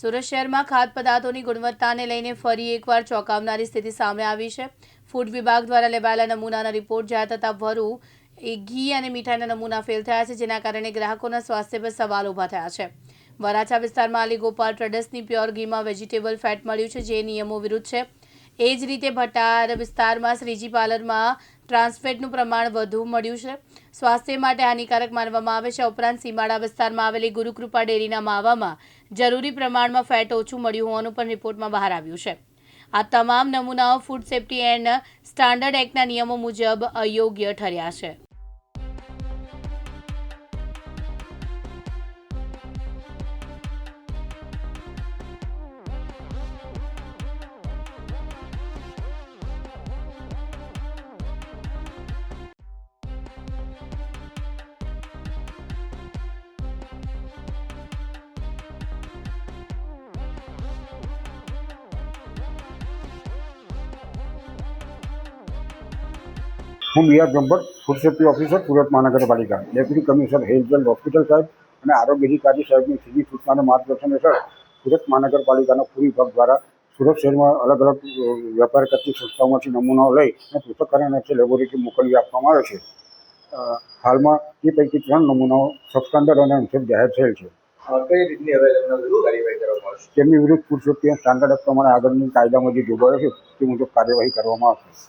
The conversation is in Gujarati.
સુરત શહેરમાં ખાદ્ય પદાર્થોની ગુણવત્તાને લઈને ફરી એકવાર ચોંકાવનારી સ્થિતિ સામે આવી છે. ફૂડ વિભાગ દ્વારા લેવાયેલા નમૂનાના રિપોર્ટ જાહેર થતાં ભરૂ એ ઘી અને મીઠાઈના નમૂના ફેલ થયા છે, જેના કારણે ગ્રાહકોના સ્વાસ્થ્ય પર સવાલ ઊભા થયા છે. વરાછા વિસ્તારમાં અલી ગોપાલ ટ્રેડર્સની પ્યોર ઘીમાં વેજીટેબલ ફેટ મળ્યું છે, જે નિયમો વિરુદ્ધ છે. એ જ રીતે ભટાર વિસ્તારમાં શ્રીજી પાર્લરમાં ટ્રાન્સફેટનું પ્રમાણ વધુ મળ્યું છે. સ્વાસ્થ્ય માટે હાનિકારક માનવામાં આવે છે. ઉપરાંત સીમાડા વિસ્તારમાં આવેલી ગુરુકૃપા ડેરીના માવામાં જરૂરી પ્રમાણમાં ફેટ ઓછું મળ્યું હોવાનું પણ રિપોર્ટમાં બહાર આવ્યું છે. આ તમામ નમૂનાઓ ફૂડ સેફ્ટી એન્ડ સ્ટાન્ડર્ડ એક્ટના નિયમો મુજબ અયોગ્ય ઠર્યા છે. હું B R Brahmbhatt food safety officer Surat મહાનગરપાલિકા deputy commissioner health and hospital સાહેબ અને આરોગ્ય અધિકારી સાહેબની સીધી સૂચના માર્ગદર્શન હેઠળ સુરત મહાનગરપાલિકાના ફૂડ વિભાગ દ્વારા સુરત શહેરમાં અલગ અલગ વેપાર કરતી સંસ્થાઓમાંથી નમૂનાઓ લઈ અને પૃથ્થકરણ અર્થે લેબોરેટરી મોકલી આપવામાં આવે છે. હાલમાં એ પૈકી ત્રણ નમૂનાઓ સબસ્ટાન્ડર્ડ અને અનસેફ જાહેર થયેલ છે. કઈ રીતની હવે તમને વિરુદ્ધ ફૂડ સેફ્ટી અને સ્ટાન્ડર્ડ પ્રમાણે આગળની કાયદામાં જે જોગવાઈઓ છે તે મુજબ કાર્યવાહી કરવામાં આવશે.